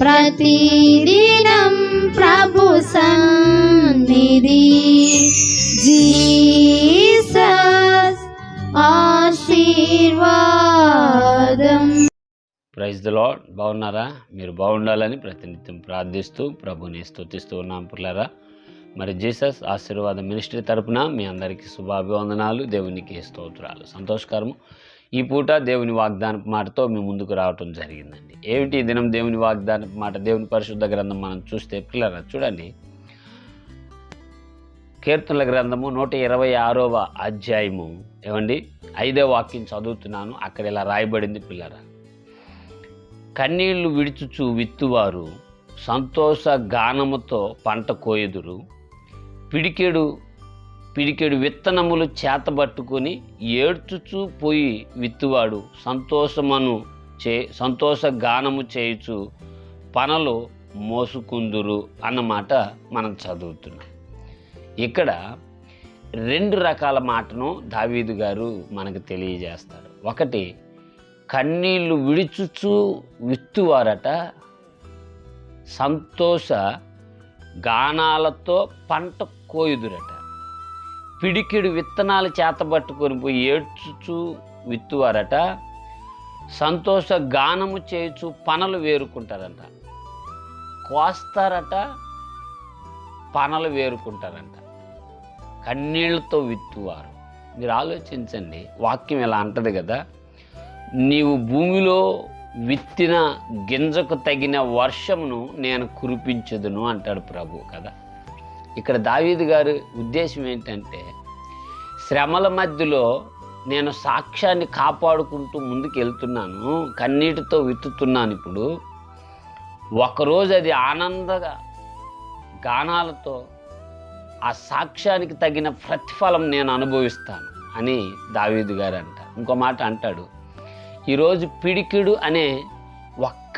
ప్రతిదినం ప్రభు సన్నిధి. జీసస్ ఆశీర్వాదం. ప్రైజ్ ద లాడ్ బాగున్నారా? మీరు బాగుండాలని ప్రతినిత్యం ప్రార్థిస్తూ ప్రభుని స్తుతిస్తూ ఉన్నాం పిల్లరా. మరి జీసస్ ఆశీర్వాద మినిస్ట్రీ తరపున మీ అందరికీ శుభాభివందనాలు దేవునికి స్తోత్రాలు. సంతోషకరము. ఈ పూట దేవుని వాగ్దాన మాటతో మేము ముందుకు రావటం జరిగిందండి. ఏమిటి ఈ దినం దేవుని వాగ్దాన మాట? దేవుని పరిశుద్ధ గ్రంథం మనం చూస్తే పిల్లరా చూడండి. కీర్తనల గ్రంథము నూట ఇరవై ఆరవ అధ్యాయము. ఏమండి? ఐదో వాక్యం చదువుతున్నాను అక్కడ ఇలా రాయబడింది పిల్లరా. కన్నీళ్ళు విడుచుచు విత్తువారు సంతోష గానముతో పంట కోయుదురు పిడికెడు పిడికెడు విత్తనములు చేతబట్టుకుని ఏడ్చుచూ పోయి విత్తువాడు. సంతోషమను చే సంతోష గానము చేయుచు పనలు మోసుకుందురు అన్నమాట మనం చదువుతున్నాం. ఇక్కడ రెండు రకాల మాటను దావీదు గారు మనకు తెలియజేస్తాడు ఒకటి కన్నీళ్ళు విడుచుచు విత్తువారట సంతోష గానాలతో పంట కోయుదురట. పిడికిడు విత్తనాలు చేతబట్టుకొని పోయి ఏడ్చుచు విత్తువారట. సంతోష గానము చేయొచ్చు పనలు వేరుకుంటారంట. కోస్తారట పనలు వేరుకుంటారంట. కన్నీళ్ళతో విత్తువారు. మీరు ఆలోచించండి వాక్యం ఇలా అంటది కదా నీవు భూమిలో విత్తిన గింజకు తగిన వర్షమును నేను కురిపించదును అంటాడు ప్రభు కదా. ఇక్కడ దావీదు గారి ఉద్దేశం ఏంటంటే శ్రమల మధ్యలో నేను సాక్ష్యాన్ని కాపాడుకుంటూ ముందుకు వెళ్తున్నాను కన్నీటితో విత్తుతున్నాను ఇప్పుడు. ఒకరోజు అది ఆనందగా గానాలతో ఆ సాక్ష్యానికి తగిన ప్రతిఫలం నేను అనుభవిస్తాను అని దావీదు గారు అంటారు ఇంకో మాట అంటాడు ఈరోజు పిడికిడు అనే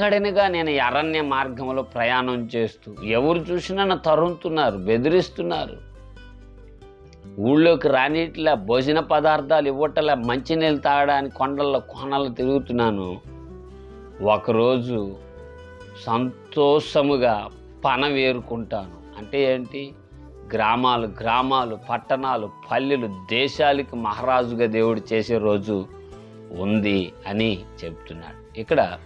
ఒక్కడినిగా నేను అరణ్య మార్గంలో ప్రయాణం చేస్తూ ఎవరు చూసినా నన్ను తరుముతున్నారు బెదిరిస్తున్నారు. ఊళ్ళోకి రానిట్లా భోజన పదార్థాలు ఇవ్వటలా మంచినీళ్ళు తాగడానికి కొండల్లో కోనల్లో తిరుగుతున్నాను. ఒకరోజు సంతోషముగా పన వేరుకుంటాను అంటే ఏంటి? గ్రామాలు గ్రామాలు పట్టణాలు పల్లెలు దేశాలకు మహారాజుగా దేవుడు చేసే రోజు ఉంది అని చెప్తున్నాడు. ఇక్కడ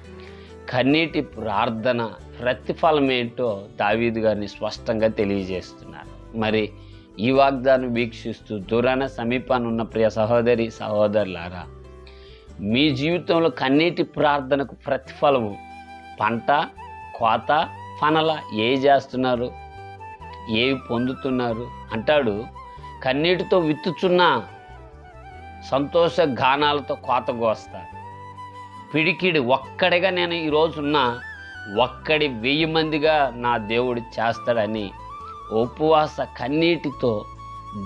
కన్నీటి ప్రార్థన ప్రతిఫలం ఏంటో దావీదు గారిని స్పష్టంగా తెలియజేస్తున్నారు. మరి ఈ వాగ్దానం వీక్షిస్తూ దూరాన సమీపాన్ని ఉన్న ప్రియ సహోదరి సహోదరులారా మీ జీవితంలో కన్నీటి ప్రార్థనకు ప్రతిఫలము పంట కోత పనల ఏ చేస్తున్నారు? ఏవి పొందుతున్నారు? అంటాడు కన్నీటితో విత్తుచున్న సంతోష గానాలతో కోత కోస్తారు. పిడికిడి ఒక్కడిగా నేను ఈరోజున్న ఒక్కడి వెయ్యి మందిగా నా దేవుడు చేస్తాడని ఉపవాస కన్నీటితో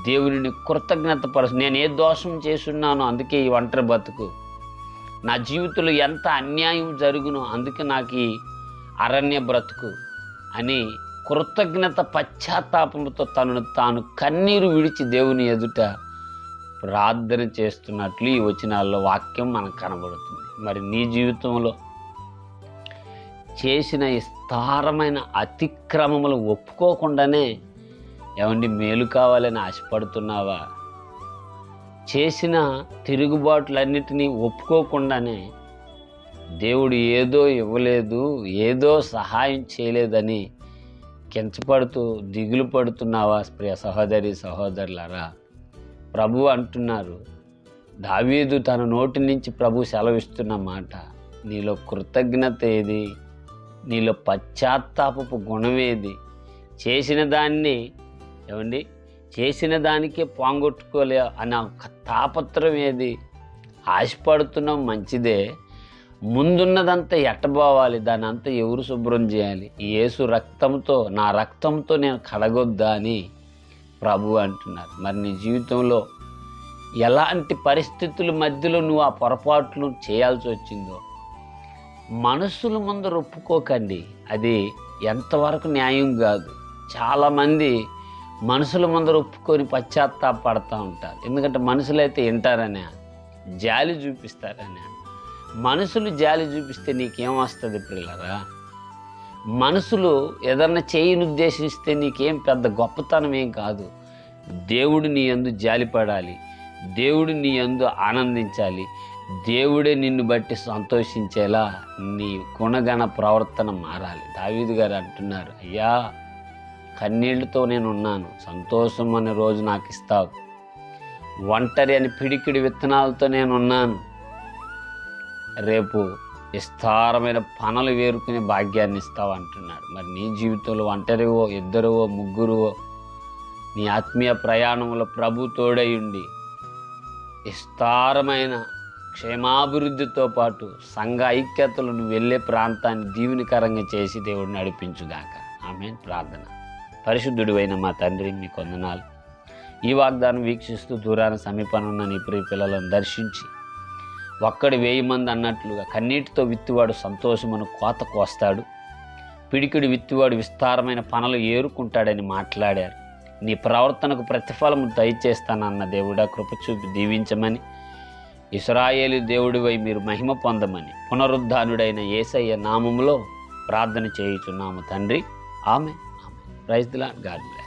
దేవుడిని కృతజ్ఞత పరుచు నేను ఏ దోషం చేసున్నానో అందుకే ఈ ఒంటరి బతుకు. నా జీవితంలో ఎంత అన్యాయం జరుగునో అందుకే నాకు ఈ అరణ్య బ్రతుకు అని కృతజ్ఞత పశ్చాత్తాపంతో తనను తాను కన్నీరు విడిచి దేవుని ఎదుట ప్రార్థన చేస్తున్నట్లు ఈ వచనాల్లో వాక్యం మనకు కనబడుతుంది. మరి నీ జీవితంలో చేసిన ఈ స్థారమైన అతిక్రమములు ఒప్పుకోకుండానే ఏమండి మేలు కావాలని ఆశపడుతున్నావా? చేసిన తిరుగుబాట్లన్నిటినీ ఒప్పుకోకుండానే దేవుడు ఏదో ఇవ్వలేదు ఏదో సహాయం చేయలేదని కించపడుతూ దిగులు పడుతున్నావా ప్రియ సహోదరి సహోదరులారా? ప్రభు అంటున్నారు దావీదు తన నోటి నుంచి ప్రభు సెలవిస్తున్న మాట నీలో కృతజ్ఞత ఏది? నీలో పశ్చాత్తాపపు గుణమేది చేసిన దాన్ని ఏమండి? చేసిన దానికే పాంగొట్టుకోలే అన్న ఒక తాపత్రం ఏది? ఆశపడుతున్నాం మంచిదే. ముందున్నదంతా ఎట్టబోవాలి? దాని అంతా ఎవరు శుభ్రం చేయాలి? ఏసు యేసు రక్తంతో నా రక్తంతో నేను కడగొద్దా అని ప్రభు అంటున్నారు. మరి నీ జీవితంలో ఎలాంటి పరిస్థితుల మధ్యలో నువ్వు ఆ పొరపాట్లు చేయాల్సి వచ్చిందో మనసుల ముందర ఒప్పుకోకండి అది ఎంతవరకు న్యాయం కాదు. చాలామంది మనసుల ముందర ఒప్పుకొని పశ్చాత్తాపడతా ఉంటారు. ఎందుకంటే మనుషులైతే వింటారనే. జాలి చూపిస్తారనే. మనుషులు జాలి చూపిస్తే నీకేం వస్తుంది పిల్లరా? మనసులో ఏదన్నా చేయని ఉద్దేశిస్తే నీకేం పెద్ద గొప్పతనం ఏం కాదు. దేవుడు నీ ఎందు జాలిపడాలి. దేవుడు నీ అందు ఆనందించాలి. దేవుడే నిన్ను బట్టి సంతోషించేలా నీ గుణగణ ప్రవర్తన మారాలి. దావీదు గారు అంటున్నారు అయ్యా కన్నీళ్ళతో నేను ఉన్నాను సంతోషం అనే రోజు నాకు ఇస్తావు ఒంటరి అని పిడికిడి విత్తనాలతో నేను ఉన్నాను రేపు విస్తారమైన పనులు వేరుకునే భాగ్యాన్ని ఇస్తావు అంటున్నాడు మరి నీ జీవితంలో ఒంటరివో ఇద్దరువో ముగ్గురువో నీ ఆత్మీయ ప్రయాణంలో ప్రభు తోడై ఉండి విస్తారమైన క్షేమాభివృద్ధితో పాటు సంఘ ఐక్యతలు నువ్వు వెళ్ళే ప్రాంతాన్ని దీవునికరంగా చేసి దేవుడిని నడిపించుగాక. ఆమె ప్రార్థన. పరిశుద్ధుడివైన మా తండ్రి మీ కొందనాలు. ఈ వాగ్దానం వీక్షిస్తూ దూరాన సమీపనున్న నీ ప్రియ పిల్లలను దర్శించి ఒక్కడి వేయి మంది అన్నట్లుగా కన్నీటితో విత్తువాడు సంతోషమును కోత కోస్తాడు పిడికిడి విత్తువాడు విస్తారమైన పనులు ఏరుకుంటాడని మాట్లాడారు. నీ ప్రవర్తనకు ప్రతిఫలము దయచేస్తానన్న దేవుడా కృప చూపి దీవించమని. ఇస్రాయేలు దేవుడివై మీరు మహిమ పొందమని పునరుద్ధానుడైన యేసయ్య నామములో ప్రార్థన చేయుచున్నాము తండ్రి. ఆమె ఆమె రైతుల దిలా